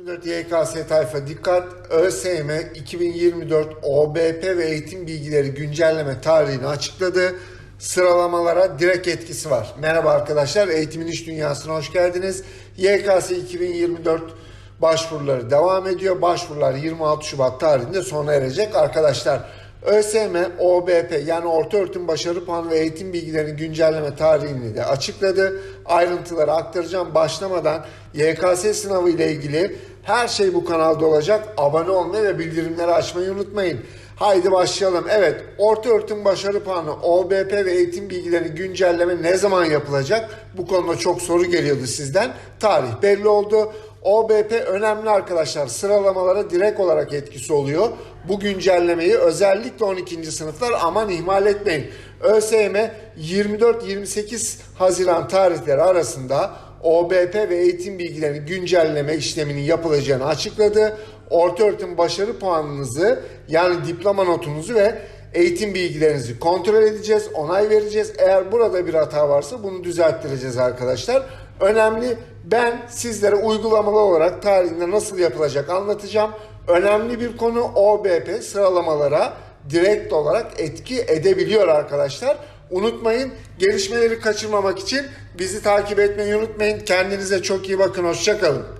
2024 YKS tayfa dikkat ÖSYM 2024 OBP ve eğitim bilgileri güncelleme tarihini açıkladı. Sıralamalara direkt etkisi var. Merhaba arkadaşlar eğitimin iş dünyasına hoş geldiniz. YKS 2024 başvuruları devam ediyor. Başvurular 26 Şubat tarihinde sona erecek arkadaşlar. ÖSYM, OBP yani Orta Öğretim Başarı Puanı ve Eğitim Bilgilerinin güncelleme tarihini de açıkladı. Ayrıntıları aktaracağım. Başlamadan YKS sınavı ile ilgili her şey bu kanalda olacak. Abone olmayı ve bildirimleri açmayı unutmayın. Haydi başlayalım. Evet, Orta Öğretim Başarı Puanı, OBP ve eğitim bilgilerini güncelleme ne zaman yapılacak? Bu konuda çok soru geliyordu sizden. Tarih belli oldu. OBP önemli arkadaşlar. Sıralamalara direkt olarak etkisi oluyor. Bu güncellemeyi özellikle 12. sınıflar aman ihmal etmeyin. ÖSYM 24-28 Haziran tarihleri arasında OBP ve eğitim bilgilerini güncelleme işleminin yapılacağını açıkladı. Orta öğretim başarı puanınızı yani diploma notunuzu ve eğitim bilgilerinizi kontrol edeceğiz, onay vereceğiz. Eğer burada bir hata varsa bunu düzelttireceğiz arkadaşlar. Önemli ben sizlere uygulamalı olarak tarihinde nasıl yapılacak anlatacağım. Önemli bir konu OBP sıralamalara direkt olarak etki edebiliyor arkadaşlar. Unutmayın gelişmeleri kaçırmamak için bizi takip etmeyi unutmayın. Kendinize çok iyi bakın. Hoşçakalın.